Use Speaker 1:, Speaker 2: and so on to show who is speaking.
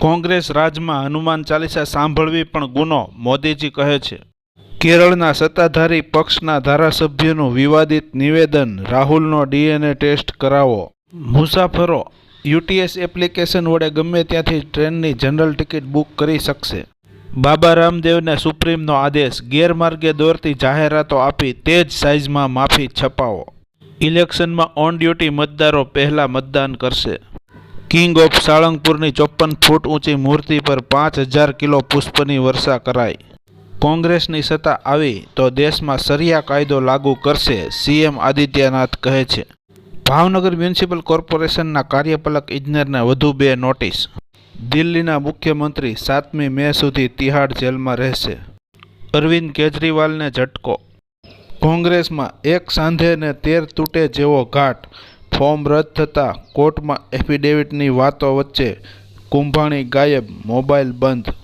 Speaker 1: કોંગ્રેસ રાજમાં હનુમાન ચાલીસા સાંભળવી પણ ગુનો, મોદીજી કહે છે. કેરળના સત્તાધારી પક્ષના ધારાસભ્યનું વિવાદિત નિવેદન, રાહુલનો ડીએનએ ટેસ્ટ કરાવો. મુસાફરો, યુટીએસ એપ્લિકેશન વડે ગમે ત્યાંથી ટ્રેનની જનરલ ટિકિટ બુક કરી શકશે. બાબા રામદેવને સુપ્રીમનો આદેશ, ગેરમાર્ગે દોરતી જાહેરાતો આપી તે જ સાઇઝમાં માફી છપાવો. ઇલેક્શનમાં ઓન ડ્યુટી મતદારો પહેલાં મતદાન કરશે. કિંગ ઓફ સાળંગપુરની ચોપ્પન ફૂટ ઊંચી મૂર્તિ પર પાંચ હજાર કિલો પુષ્પની વર્ષા કરાઈ. કોંગ્રેસની સત્તા આવી તો દેશમાં સરિયા કાયદો લાગુ કરશે, સીએમ આદિત્યનાથ કહે છે. ભાવનગર મ્યુનિસિપલ કોર્પોરેશનના કાર્યપાલક ઇજનેરને વધુ બે નોટિસ. દિલ્હીના મુખ્યમંત્રી સાતમી મે સુધી તિહાડ જેલમાં રહેશે. અરવિંદ કેજરીવાલને ઝટકો. કોંગ્રેસમાં એક સાંધે ને તેર તૂટે જેવો ઘાટ. ફોર્મ રદ થતાં કોર્ટમાં એફિડેવિટની વાતો વચ્ચે કુંભાણી ગાયબ મોબાઈલ બંધ